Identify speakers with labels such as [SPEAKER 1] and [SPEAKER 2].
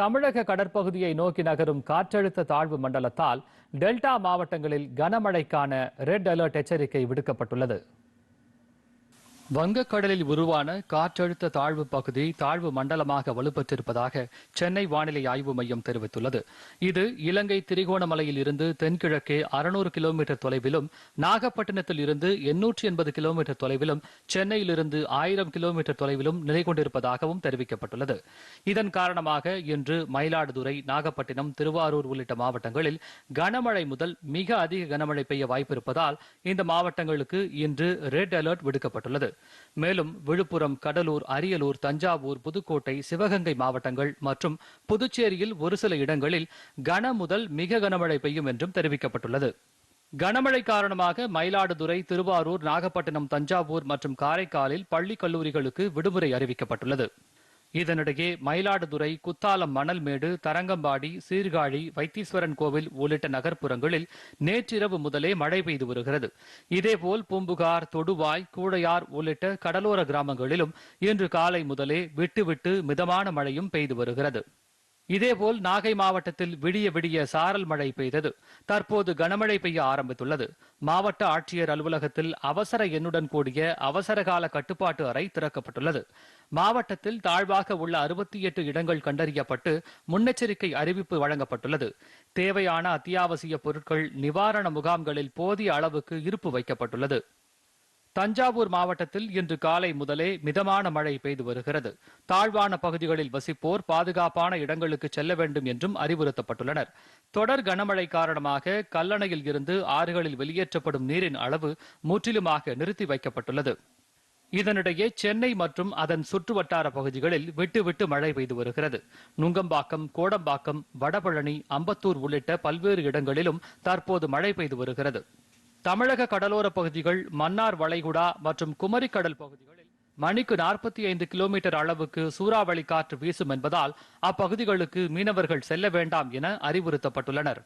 [SPEAKER 1] தமிழக கடற்பகுதியை நோக்கி நகரும் காற்றழுத்த தாழ்வு மண்டலத்தால் டெல்டா மாவட்டங்களில் கனமழைக்கான ரெட் அலர்ட் எச்சரிக்கை விடுக்கப்பட்டுள்ளது வங்கக்கடலில் உருவான காற்றழுத்த தாழ்வு பகுதி தாழ்வு மண்டலமாக வலுப்பெற்றிருப்பதாக சென்னை வானிலை ஆய்வு மையம் தெரிவித்துள்ளது இது இலங்கை திரிகோணமலையில் இருந்து தென்கிழக்கே அறுநூறு கிலோமீட்டர் தொலைவிலும் நாகப்பட்டினத்தில் இருந்து எண்ணூற்றி எண்பது கிலோமீட்டர் தொலைவிலும் சென்னையிலிருந்து ஆயிரம் கிலோமீட்டர் தொலைவிலும் நிலை கொண்டிருப்பதாகவும் தெரிவிக்கப்பட்டுள்ளது இதன் காரணமாக இன்று மயிலாடுதுறை நாகப்பட்டினம் திருவாரூர் உள்ளிட்ட மாவட்டங்களில் கனமழை முதல் மிக அதிக கனமழை பெய்ய வாய்ப்பிருப்பதால் இந்த மாவட்டங்களுக்கு இன்று ரெட் அலர்ட் விடுக்கப்பட்டுள்ளது மேலும் விழுப்புரம் கடலூர் அரியலூர் தஞ்சாவூர் புதுக்கோட்டை சிவகங்கை மாவட்டங்கள் மற்றும் புதுச்சேரியில் ஒரு சில இடங்களில் கன முதல் மிக கனமழை பெய்யும் என்றும் தெரிவிக்கப்பட்டுள்ளது கனமழை காரணமாக மயிலாடுதுறை திருவாரூர் நாகப்பட்டினம் தஞ்சாவூர் மற்றும் காரைக்காலில் பள்ளி கல்லூரிகளுக்கு விடுமுறை அறிவிக்கப்பட்டுள்ளது இதனிடையே மயிலாடுதுறை குத்தாலம் மணல்மேடு தரங்கம்பாடி சீர்காழி வைத்தீஸ்வரன் கோவில் உள்ளிட்ட நகர்ப்புறங்களில் நேற்றிரவு முதலே மழை பெய்து வருகிறது இதேபோல் பூம்புகார் தொடுவாய் கூடையார் உள்ளிட்ட கடலோர கிராமங்களிலும் இன்று காலை முதலே விட்டுவிட்டு மிதமான மழையும் பெய்து வருகிறது இதேபோல் நாகை மாவட்டத்தில் விடிய விடிய சாரல் மழை பெய்தது தற்போது கனமழை பெய்ய ஆரம்பித்துள்ளது மாவட்ட ஆட்சியர் அலுவலகத்தில் அவசர எண்ணுடன் கூடிய அவசரகால கட்டுப்பாட்டு அறை திறக்கப்பட்டுள்ளது மாவட்டத்தில் தாழ்வாக உள்ள அறுபத்தி எட்டு இடங்கள் கண்டறியப்பட்டு முன்னெச்சரிக்கை அறிவிப்பு வழங்கப்பட்டுள்ளது தேவையான அத்தியாவசிய பொருட்கள் நிவாரண முகாம்களில் போதிய அளவுக்கு இருப்பு வைக்கப்பட்டுள்ளது தஞ்சாவூர் மாவட்டத்தில் இன்று காலை முதலே மிதமான மழை பெய்து வருகிறது தாழ்வான பகுதிகளில் வசிப்போர் பாதுகாப்பான இடங்களுக்கு செல்ல வேண்டும் என்றும் அறிவுறுத்தப்பட்டுள்ளனர் தொடர் கனமழை காரணமாக கல்லணையில் இருந்து ஆறுகளில் வெளியேற்றப்படும் நீரின் அளவு முற்றிலுமாக நிறுத்தி வைக்கப்பட்டுள்ளது இதனிடையே சென்னை மற்றும் அதன் சுற்றுவட்டார பகுதிகளில் விட்டுவிட்டு மழை பெய்து வருகிறது நுங்கம்பாக்கம் கோடம்பாக்கம் வடபழனி அம்பத்தூர் உள்ளிட்ட பல்வேறு இடங்களிலும் தற்போது மழை பெய்து வருகிறது தமிழக கடலோர பகுதிகள் மன்னார் வளைகுடா மற்றும் குமரிக்கடல் பகுதிகளில் மணிக்கு நாற்பத்தி ஐந்து கிலோமீட்டர் அளவுக்கு சூறாவளி காற்று வீசும் என்பதால் அப்பகுதிகளுக்கு மீனவர்கள் செல்ல வேண்டாம் என அறிவுறுத்தப்பட்டுள்ளனா்